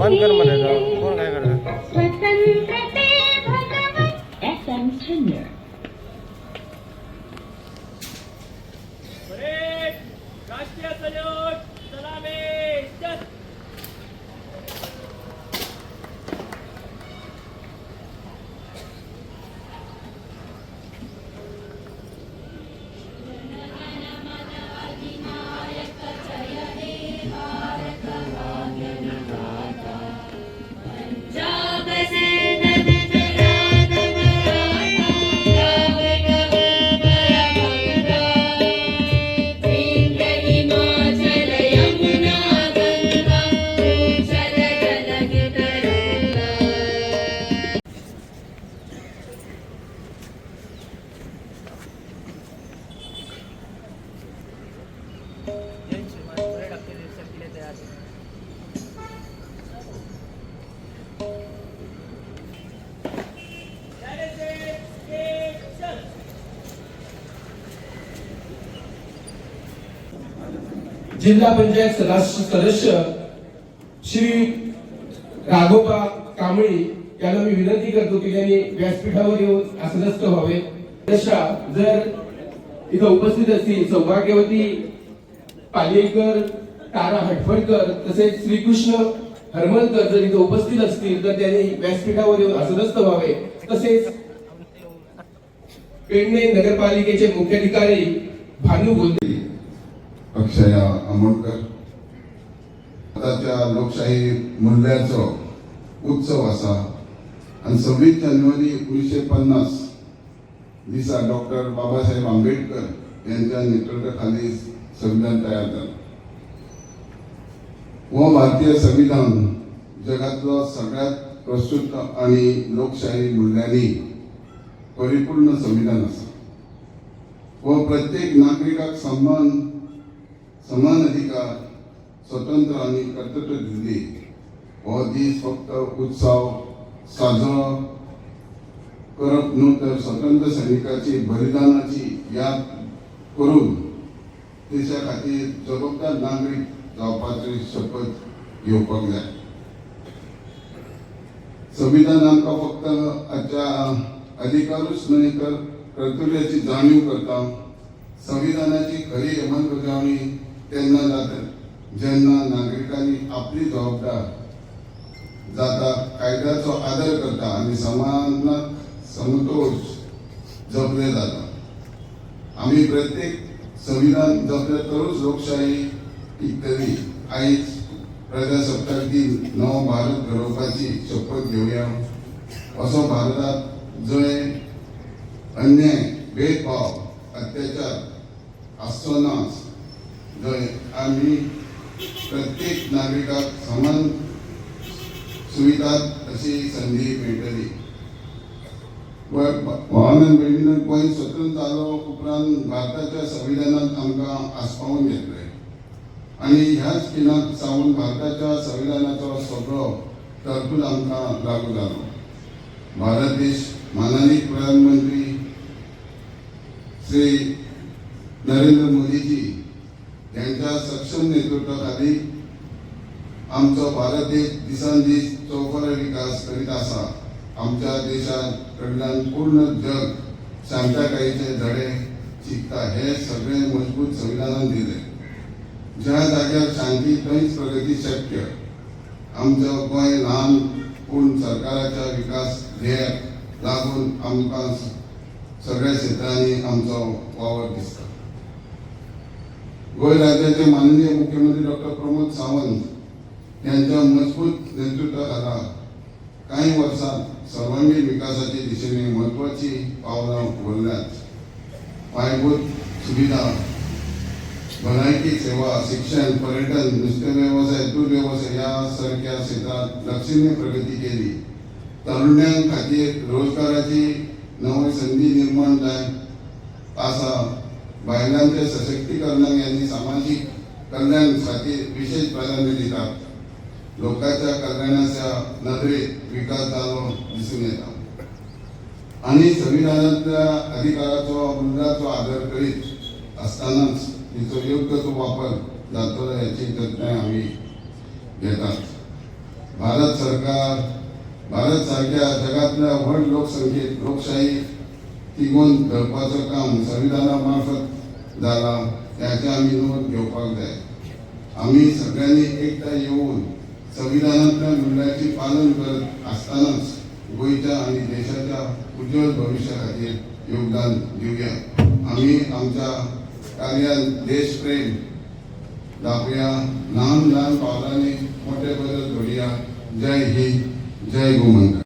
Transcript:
બંધ કર મને जिल्हा पंचायत सदस्य सदस्य श्री राघोबा कांबळी यांना मी विनंती करतो की त्यांनी व्यासपीठावर येऊन आसनस्थ व्हावे. तशा जर इथं उपस्थित असतील सौभाग्यवती पालेकर तारा हटफडकर तसेच श्रीकृष्ण हरमलकर जर इथं उपस्थित असतील तर त्यांनी व्यासपीठावर येऊन आसनस्थ व्हावे. तसेच पेडणे नगरपालिकेचे मुख्याधिकारी भानू गोंदे. अक्षया आमोणकर. आताच्या लोकशाही मूल्याचो उत्सव असा. आणि सव्वीस जानेवारी एकोणीसशे पन्नास दिसा डॉक्टर बाबासाहेब आंबेडकर यांच्या नेतृत्वाखाली संविधान तयार झालं. हो भारतीय संविधान जगातलं सगळ्यात प्रस्तुत आणि लोकशाही मूल्यांनी परिपूर्ण संविधान असा. व प्रत्येक नागरिकाक सन्मान समान अधिकार स्वतंत्र आणि कर्तव्य दिले. हो दीस फक्त उत्सव साजरो करप न्हू तर स्वतंत्र सैनिकाची बलिदानाची याद करून देशा खातीर जबाबदार नागरीक जावपाची शपथ घेवपाक जाय. संविधान आमकां फक्त हाच्या अधिकारूच न्हय तर कर्तव्याची जाणीव करता संविधानाची खरी अंमलबजावणी तेन्ना जाता जेन्ना नागरिकांनी आपली जबाबदार जाता कायद्याचो आदर करता आनी समाजात समतोल जपले जाता. आमी प्रत्येक संविधान जपले तरच लोकशाही टिकतली आयज प्रजासत्ताक दिन नवो भारत घडोवपाची शपथ घेवया असो भारतात जंय अन्याय भेदभाव अत्याचार आसचो ना जंय प्रत्येक नागरिकाक समान सुविधा अशी संधी मेळटली वाहन भयणीन गोंय स्वतंत्र जालो उपरांत भारताच्या संविधानात आमकां आस्पावून घेतले आनी ह्याच दिनाक सावन भारताच्या संविधानाचो सगळो तरतूद आमकां लागू जालो. भारत देश माननीय प्रधानमंत्री श्री नरेंद्र नेतृत्वाखाली आमचो भारत देश दिसान दीस चौफर विकास करीत आसा आमच्या देशात कडल्यान पूर्ण जग शांताकायेचे धडे शिकता हे सगळे मजबूत संविधानान दिले. ज्या जाग्यार शांती थंयच प्रगती शक्य आमचो गोंय ल्हान पूण सरकाराच्या विकास ध्येयाक लागून आमकां सगळ्या क्षेत्रांनी आमचो वावर दिसता. गोंय राज्याचे माननीय मुख्यमंत्री डॉक्टर प्रमोद सावंत मज़बूत नेतृत्वाखाला काही वर्षात सर्वांगीण विकासाच्या दिशेने महत्वाची पावलं उचलल्यात. पायाभूत सुविधा, भलायकी सेवा, शिक्षण, पर्यटन, नुसते व्यवसाय दूध व्यवसाय यासारख्या क्षेत्रात लक्षणीय प्रगती केली. तरुणां खातीर रोजगाराची नवी संधी निर्माण आसा बायलांच्या सशक्तीकरण यांनी सामाजिक कल्याणसाठी विशेष प्राधान्य देतात लोकांच्या कल्याणाच्या नदरेत विकास जालो दिसून येतात. आणि संविधानातल्या अधिकाराचो मूल्याचो आदर करीत असतानाच तिचो योग्य तो वापर जातो याची तज्ञ आम्ही घेतात. भारत सरकार भारत सारख्या जगातल्या व्हड लोकसंख्येत लोकशाही तिगोवन धरपाचं काम संविधाना मार्फत जाला त्याचे आम्ही नोंद घेवपाक जाय. आम्ही सगळ्यांनी एकटा येऊन संविधानातल्या मूल्याचे पालन करत असतानाच गोयच्या आणि देशाच्या उज्ज्वल भविष्या खातीर योगदान दिवया आम्ही आमच्या कार्यात देशप्रेम दाखवया. ल्हान ल्हान पावलांनी मोठे बदल घडया. जय हिंद जय गोमंत